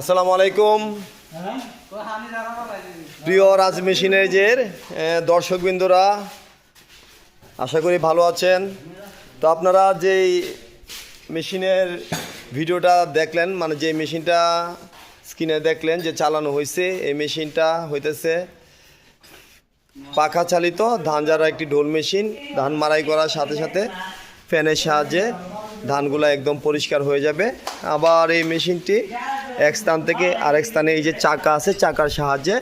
আসসালামু আলাইকুম প্রিয় রাজ মেশিনেজের দর্শকবৃন্দরা, আশা করি ভালো আছেন। তো আপনারা যেই মেশিনের ভিডিওটা দেখলেন মানে যে মেশিনটা স্ক্রিনে দেখলেন যে চালানো হয়েছে এই মেশিনটা হইতেছে পাখা চালিত ধান ঝাড়া একটি ঢোল মেশিন। ধান মারাই করার সাথে সাথে ফ্যানের সাহায্যে ধানগুলো একদম পরিষ্কার হয়ে যাবে। আবার এই মেশিনটি এক স্থান থেকে আরেক স্থানে এই যে চাকা আছে, চাকার সাহায্যে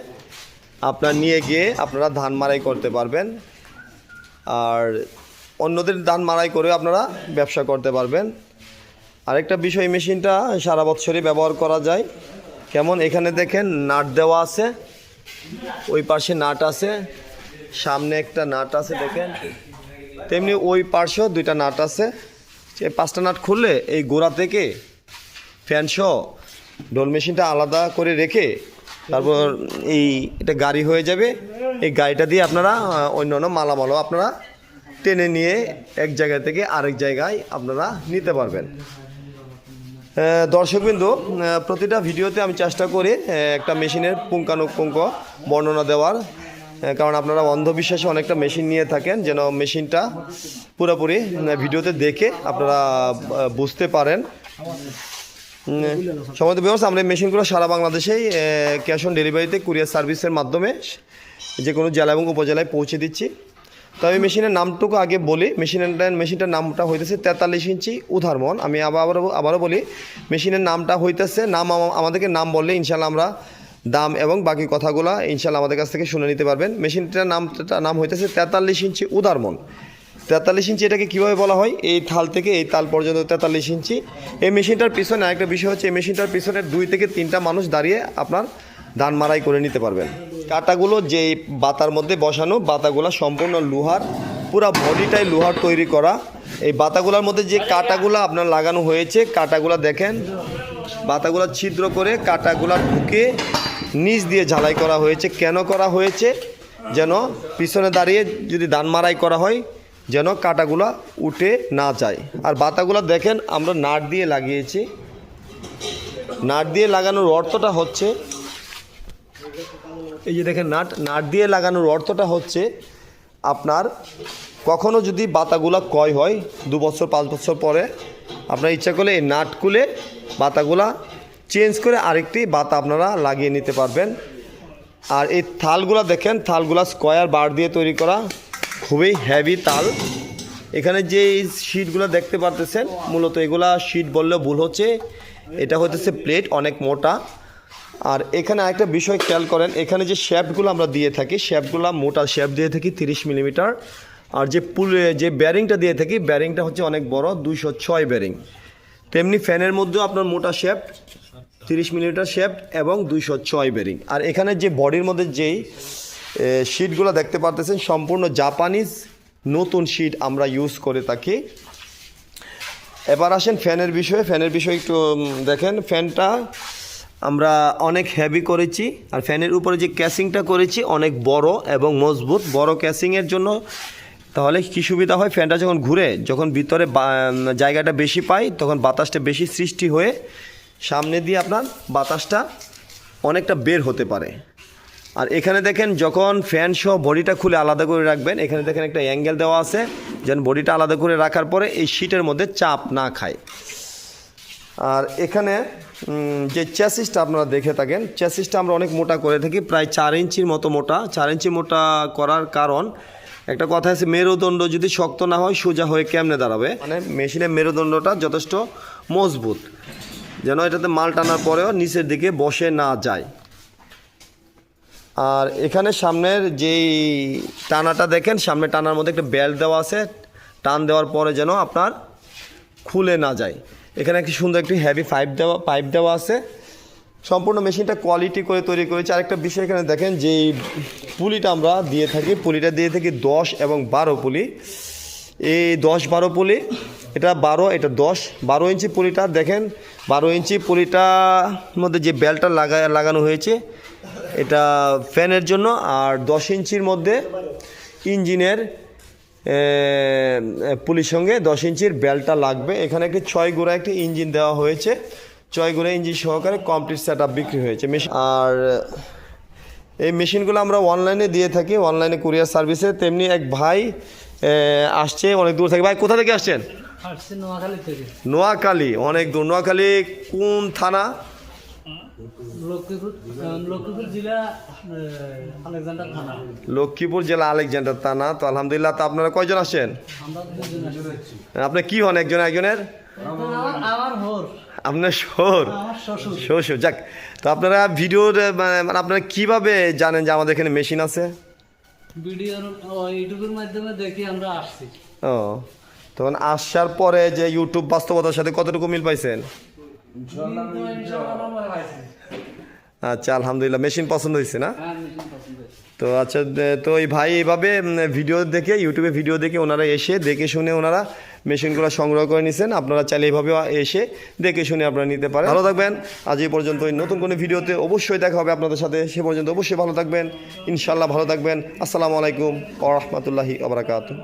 আপনার নিয়ে গিয়ে আপনারা ধান মারাই করতে পারবেন। আর অন্যদের ধান মারাই করে আপনারা ব্যবসা করতে পারবেন। আরেকটা বিষয় মেশিনটা সারা বছরই ব্যবহার করা যায়। কেমন? এখানে দেখেন নাট দেওয়া আছে। ওই পাশে নাট আছে। সামনে একটা নাট আছে, দেখেন। তেমনি ওই পাশেও দুইটা নাট আছে। সে পাঁচটা নাট খুললে এই গোড়া থেকে ফ্যান সহ ডোল মেশিনটা আলাদা করে রেখে তারপর এই এটা গাড়ি হয়ে যাবে। এই গাড়িটা দিয়ে আপনারা অন্য অন্য মালামালও আপনারা টেনে নিয়ে এক জায়গা থেকে আরেক জায়গায় আপনারা নিতে পারবেন। দর্শকবৃন্দ প্রতিটা ভিডিওতে আমি চেষ্টা করি একটা মেশিনের পুঙ্খানুপুঙ্খ বর্ণনা দেওয়ার কারণ আপনারা অন্ধবিশ্বাসে অনেকটা মেশিন নিয়ে থাকেন, যেন মেশিনটা পুরোপুরি ভিডিওতে দেখে আপনারা বুঝতে পারেন। সময় ব্যবস্থা আমরা এই মেশিনগুলো সারা বাংলাদেশেই ক্যাশ অন ডেলিভারিতে কুরিয়ার সার্ভিসের মাধ্যমে যে কোনো জেলা এবং উপজেলায় পৌঁছে দিচ্ছি। তো আমি মেশিনের নামটুকু আগে বলি মেশিনের মেশিনটার নামটা হইতেছে তেতাল্লিশ ইঞ্চি উদাহরণ আমি আবার আবারও- আবারও বলি মেশিনের নামটা হইতেছে নাম আমাদেরকে নাম বললে ইনশাল্লাহ আমরা দাম এবং বাকি কথাগুলো ইনশাল্লাহ আমাদের কাছ থেকে শুনে নিতে পারবেন। মেশিনটার নামটা নাম হইতেছে তেতাল্লিশ ইঞ্চি উদারমন তেতাল্লিশ ইঞ্চি এটাকে কীভাবে বলা হয়? এই থাল থেকে এই তাল পর্যন্ত তেতাল্লিশ ইঞ্চি। এই মেশিনটার পিছনে আরেকটা বিষয় হচ্ছে, এই মেশিনটার পিছনে দুই থেকে তিনটা মানুষ দাঁড়িয়ে আপনার ধান মারাই করে নিতে পারবেন। কাটাগুলো যে বাতার মধ্যে বসানো, বাতাগুলো সম্পূর্ণ লোহার, পুরো বডিটাই লোহার তৈরি করা। এই বাতাগুলোর মধ্যে যে কাটাগুলো আপনার লাগানো হয়েছে, কাটাগুলো দেখেন, বাতাগুলো ছিদ্র করে কাটাগুলো ঢুকে নিচ দিয়ে ঝালাই করা হয়েছে। কেন করা হয়েছে? যেন পিছনে দাঁড়িয়ে যদি ধান মারাই করা হয় যেন কাটাগুলা উঠে না যায়। আর বাতাগুলো দেখেন, আমরা নাট দিয়ে লাগিয়েছি। নাট দিয়ে লাগানোর অর্থটা হচ্ছে, এই যে দেখেন নাট নাট দিয়ে লাগানোর অর্থটা হচ্ছে আপনার কখনো যদি বাতাগুলা কয় হয়, দু বছর, পাঁচ বছর পরে, আপনার ইচ্ছা করলে এই নাট খুলে বাতাগুলা চেঞ্জ করে আরেকটি বাতা আপনারা লাগিয়ে নিতে পারবেন। আর এই থালগুলা দেখেন, থালগুলা স্কোয়ার বার দিয়ে তৈরি করা। খুবই হেভি তাল। এখানে যে শিটগুলো দেখতে পারতেছেন, মূলত এগুলা শিট বললে ভুল হচ্ছে। এটা হতেছে প্লেট অনেক মোটা। আর এখানে আরেকটা বিষয় খেয়াল করেন, এখানে যে শ্যাপগুলো আমরা দিয়ে থাকি শ্যাপগুলো মোটা শ্যাপ দিয়ে থাকি তিরিশ মিলিমিটার আর যে পুল যে ব্যারিংটা দিয়ে থাকি ব্যারিংটা হচ্ছে অনেক বড়, দুইশো ছয় ব্যারিং তেমনি ফ্যানের মধ্যেও আপনার মোটা শ্যাপ তিরিশ মিলিমিটার শ্যাপ এবং দুইশো ছয় ব্যারিং আর এখানে যে বডির মধ্যে যেই শিটগুলো দেখতে পারতেছেন, সম্পূর্ণ জাপানিজ নতুন শিট আমরা ইউজ করে থাকি। এবার আসেন ফ্যানের বিষয়ে ফ্যানের বিষয়ে একটু দেখেন, ফ্যানটা আমরা অনেক হেভি করেছি, আর ফ্যানের উপরে যে ক্যাসিংটা করেছি অনেক বড় এবং মজবুত। বড় ক্যাসিংয়ের জন্য তাহলে কী সুবিধা হয়? ফ্যানটা যখন ঘুরে, যখন ভিতরে জায়গাটা বেশি পাই, তখন বাতাসটা বেশি সৃষ্টি হয়ে সামনে দিয়ে আপনার বাতাসটা অনেকটা বের হতে পারে। আর এখানে দেখেন যখন ফ্যান সহ বডিটা খুলে আলাদা করে রাখবেন, এখানে দেখেন একটা অ্যাঙ্গেল দেওয়া আছে, যেন বডিটা আলাদা করে রাখার পরে এই শীটের মধ্যে চাপ না খায়। আর এখানে যে চ্যাসিসটা আপনারা দেখে থাকেন চ্যাসিসটা আমরা অনেক মোটা করে থাকি, প্রায় চার ইঞ্চির মতো মোটা। চার ইঞ্চি মোটা করার কারণ, একটা কথা আছে, মেরুদণ্ড যদি শক্ত না হয়, সোজা হয়ে কেমনে দাঁড়াবে? মানে মেশিনের মেরুদণ্ডটা যথেষ্ট মজবুত। যেন এটাতে মাল টানার পরেও নিচের দিকে বসে না যায়। আর এখানে সামনের যেই টানাটা দেখেন সামনে টানার মধ্যে একটা বেল্ট দেওয়া আছে। টান দেওয়ার পরে যেন আপনার খুলে না যায়। এখানে একটি সুন্দর একটি হেভি পাইপ দেওয়া পাইপ দেওয়া আছে। সম্পূর্ণ মেশিনটা কোয়ালিটি করে তৈরি করেছে। আরেকটা বিষয় এখানে দেখেন যে পুলিটা আমরা দিয়ে থাকি, পুলিটা দিয়ে থাকি দশ এবং বারো পুলি। এই দশ বারো পুলি, এটা বারো, এটা দশ। বারো ইঞ্চি পুলিটা দেখেন, বারো ইঞ্চি পুলিটার মধ্যে যে বেলটা লাগা, লাগানো হয়েছে এটা ফ্যানের জন্য আর দশ ইঞ্চির মধ্যে ইঞ্জিনের পুলির সঙ্গে দশ ইঞ্চির বেলটা লাগবে। এখানে একটি ছয় গোড়া একটি ইঞ্জিন দেওয়া হয়েছে। চয়গুলো ইঞ্জিন সহকারে কমপ্লিট সেট বিক্রি হয়েছে। মেশিন আর এই মেশিনগুলো আমরা অনলাইনে দিয়ে থাকি অনলাইনে কুরিয়ার সার্ভিসে। তেমনি এক ভাই আসছে অনেক দূর থেকে। ভাই কোথা থেকে আসছেন? নোয়াখালী থেকে। নোয়াখালী অনেক দূর। নোয়াখালী কোন থানা? লক্ষ্মীপুর জেলা আলেকজান্ডার থানা। তো আলহামদুলিল্লাহ তো আপনারা কয়জন আসছি। আপনি কি হন একজন একজনের আপনার শোর? আমার শ্বশুর। শ্বশুর যাক। তো আপনারা ভিডিওর মানে মানে আপনারা কীভাবে জানেন যে আমাদের এখানে মেশিন আছে? ও, ইউটিউবের মাধ্যমে দেখি আমরা আসছি। ও তখন আসার পরে যে ইউটিউব বাস্তবতার সাথে কতটুকু মিল পাইছেন। আচ্ছা আলহামদুলিল্লাহ মেশিন পছন্দ হয়েছে না? হ্যাঁ মেশিন পছন্দ হয়েছে। তো আচ্ছা তো এই ভাই এইভাবে ভিডিও দেখে ইউটিউবে ভিডিও দেখে ওনারা এসে দেখে শুনে ওনারা মেশিনগুলো সংগ্রহ করে নিছেন। আপনারা চাইলে এইভাবে এসে দেখে শুনে আপনারা নিতে পারেন। ভালো থাকবেন। আজ এই পর্যন্ত নতুন কোনো ভিডিওতে অবশ্যই দেখা হবে আপনাদের সাথে। সে পর্যন্ত অবশ্যই ভালো থাকবেন। ইনশাল্লাহ ভালো থাকবেন। আসসালামু আলাইকুম ও রহমতুল্লাহি আবরাকাতু